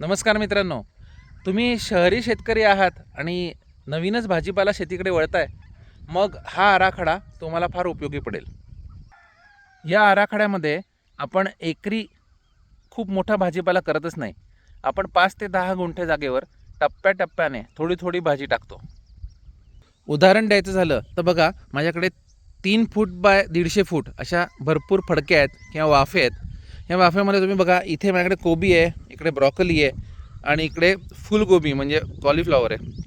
नमस्कार मित्रांनो. तुम्ही शहरी शेतकरी आहात आणि नवीनच भाजीपाला शेतीकडे वळताय मग हा आराखडा तुम्हाला फार उपयोगी पडेल. या आराखड्यामध्ये आपण एकरी खूप मोठा भाजीपाला करतच नाही. आपण पाच ते दहा गुंठे जागेवर टप्प्याटप्प्याने थोडी थोडी भाजी टाकतो. उदाहरण द्यायचं झालं तर बघा माझ्याकडे तीन फूट बाय दीडशे फूट अशा भरपूर फडके आहेत किंवा वाफे आहेत. या वाफेमध्ये तुम्ही बघा इथे माझ्याकडे कोबी आहे इकडे ब्रॉकली आहे आणि इकडे फुलगोबी म्हणजे कॉलीफ्लॉवर आहे.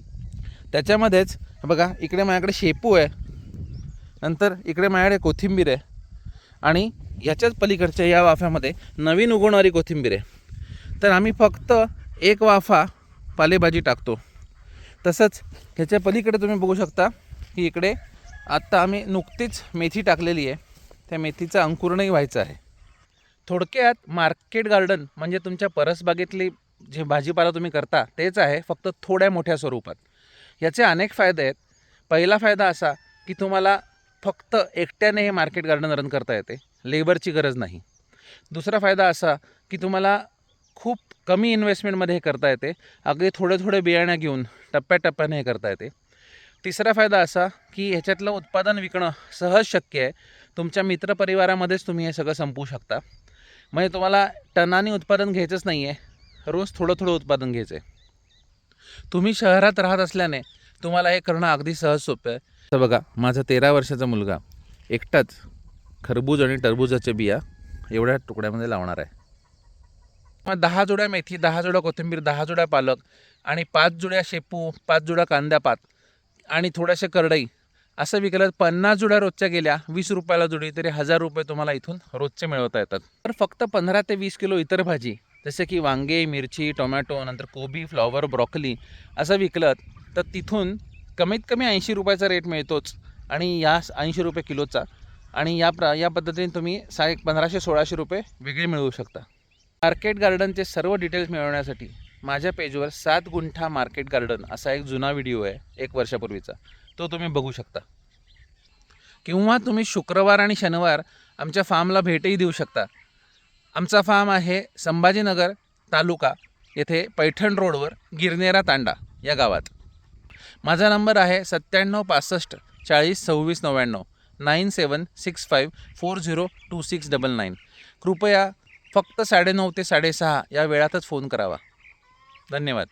त्याच्यामध्येच बघा इकडे माझ्याकडे शेपू आहे. नंतर इकडे माझ्याकडे कोथिंबीर आहे. आणि याच्याच पलीकडच्या या वाफ्यामध्ये नवीन उगवणारी कोथिंबीर आहे. तर आम्ही फक्त एक वाफा पालेभाजी टाकतो. तसंच ह्याच्या पलीकडे तुम्ही बघू शकता की इकडे आत्ता आम्ही नुकतीच मेथी टाकलेली आहे. त्या मेथीचं अंकुरणही व्हायचं आहे. थोडक्यात मार्केट गार्डन म्हणजे तुमच्या परसबागेतली जे भाजीपाला तुम्ही करता तेच आहे फक्त थोड्या मोठ्या स्वरूपात. याचे अनेक फायदे आहेत. पहिला फायदा असा की तुम्हाला फक्त एकट्याने हे मार्केट गार्डन रन करता येते. लेबरची गरज नाही. दुसरा फायदा असा की तुम्हाला खूप कमी इन्व्हेस्टमेंटमध्ये हे करता येते. अगदी थोडे थोडे बियाणं घेऊन टप्प्याटप्प्याने हे करता येते. तिसरा फायदा असा की ह्याच्यातलं उत्पादन विकणं सहज शक्य आहे. तुमच्या मित्रपरिवारामध्येच तुम्ही हे सगळं संपवू शकता. म्हणजे तुम्हाला टनाने उत्पादन घ्यायचंच नाही आहे रोज थोडं थोडं उत्पादन घ्यायचं आहे तुम्ही शहरात राहत असल्याने तुम्हाला हे करणं अगदी सहज सोपं आहे. तर बघा माझा तेरा वर्षाचा मुलगा एकटाच खरबूज आणि टरबूजाच्या बिया एवढ्या तुकड्यामध्ये लावणार आहे. मग दहा जोड्या मेथी दहा जोड्या कोथिंबीर दहा जोड्या पालक आणि पाच जोड्या शेपू पाच जोड्या कांद्या पात आणि थोड्याशा करडई असं विकलं पन्नास जुड्या रोजच्या गेल्या वीस रुपयाला जुडी तरी हजार रुपये तुम्हाला इथून रोजचे मिळवता येतात. तर फक्त पंधरा ते वीस किलो इतर भाजी जसे की वांगे मिरची टोमॅटो नंतर कोबी फ्लॉवर ब्रॉकली असं विकलं तर तिथून कमीत कमी ऐंशी रुपयाचा रेट मिळतोच आणि या ऐंशी रुपये किलोचा आणि या प्र या पद्धतीने तुम्ही सा एक पंधराशे सोळाशे रुपये वेगळे मिळवू शकता. मार्केट गार्डनचे सर्व डिटेल्स मिळवण्यासाठी माझ्या पेजवर सात गुंठा मार्केट गार्डन असा एक जुना व्हिडिओ आहे एक वर्षापूर्वीचा. तो तुम्ही बघू शकता. किंवा तुम्ही शुक्रवार आणि शनिवार आमच्या फार्मला भेटही देऊ शकता. आमचा फार्म आहे संभाजीनगर तालुका येथे पैठण रोडवर गिरनेरा तांडा या गावात. माझा नंबर आहे सत्त्याण्णव पासष्ट चाळीस सव्वीस नव्याण्णव nine seven six five four zero two six double nine. कृपया फक्त साडेनऊ ते साडेसहा या वेळातच फोन करावा. धन्यवाद.